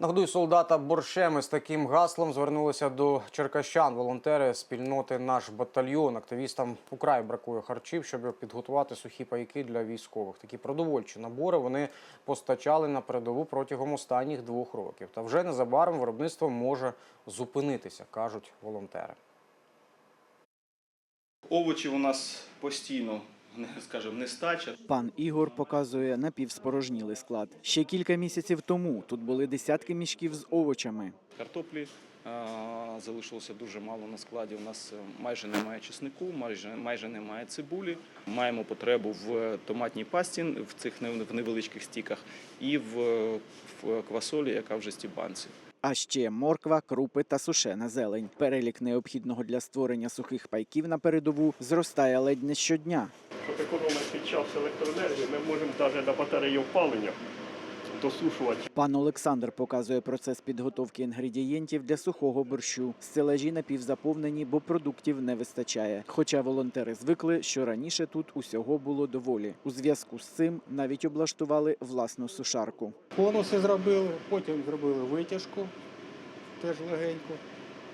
Нагодуй солдата борщем із таким гаслом звернулися до черкащан. Волонтери спільноти наш батальйон. Активістам украй бракує харчів, щоб підготувати сухі пайки для військових. Такі продовольчі набори вони постачали на передову протягом останніх двох років. Та вже незабаром виробництво може зупинитися, кажуть волонтери. Овочів у нас постійно, скажімо, нестача. Пан Ігор показує напівспорожнілий склад. Ще кілька місяців тому тут були десятки мішків з овочами. Картоплі залишилося дуже мало на складі. У нас е, майже немає чеснику, майже, майже немає цибулі. Маємо потребу в томатній пасті в цих невеличких стіках і в, в квасолі, яка в жесті банці. А ще морква, крупи та сушена зелень. Перелік необхідного для створення сухих пайків на передову зростає ледь не щодня. Щоб економити час електроенергії, ми можемо навіть на батареї опалення досушувати. Пан Олександр показує процес підготовки інгредієнтів для сухого борщу. Стелажі напівзаповнені, бо продуктів не вистачає. Хоча волонтери звикли, що раніше тут усього було доволі. У зв'язку з цим навіть облаштували власну сушарку. Конуси зробили, потім зробили витяжку, теж легеньку.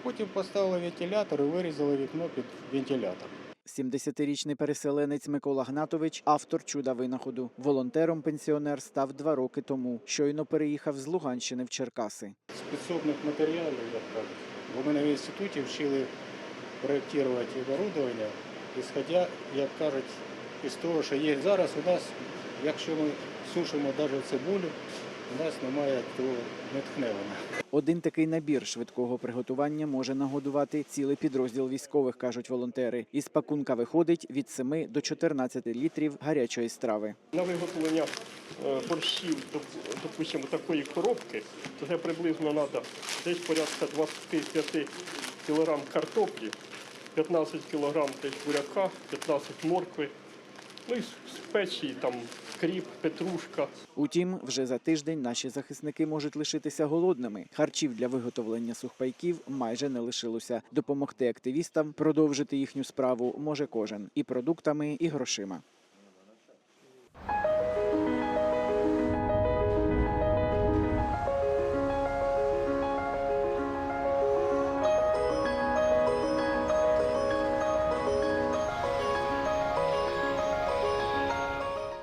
Потім поставили вентилятор і вирізали вікно під вентилятор. 70-річний переселенець Микола Гнатович автор чуда винаходу. Волонтером пенсіонер став два роки тому. Щойно переїхав з Луганщини в Черкаси. З підсобних матеріалів, як кажуть. Бо ми в інституті вчили проєктувати оборудовання, ісходя, як кажуть, із того, що є зараз у нас, якщо ми сушимо навіть цибулю, у нас немає того нетхневина. Один такий набір швидкого приготування може нагодувати цілий підрозділ військових, кажуть волонтери. Із пакунка виходить від 7 до 14 літрів гарячої страви. На виготовлення е, борщів, допустимо, такої коробки, то це приблизно треба десь порядка 25 кг картоплі, 15 кг десь буряка, 15 моркви, ну і там кріп, петрушка. Утім, вже за тиждень наші захисники можуть лишитися голодними. Харчів для виготовлення сухпайків майже не лишилося. Допомогти активістам продовжити їхню справу може кожен і продуктами, і грошима.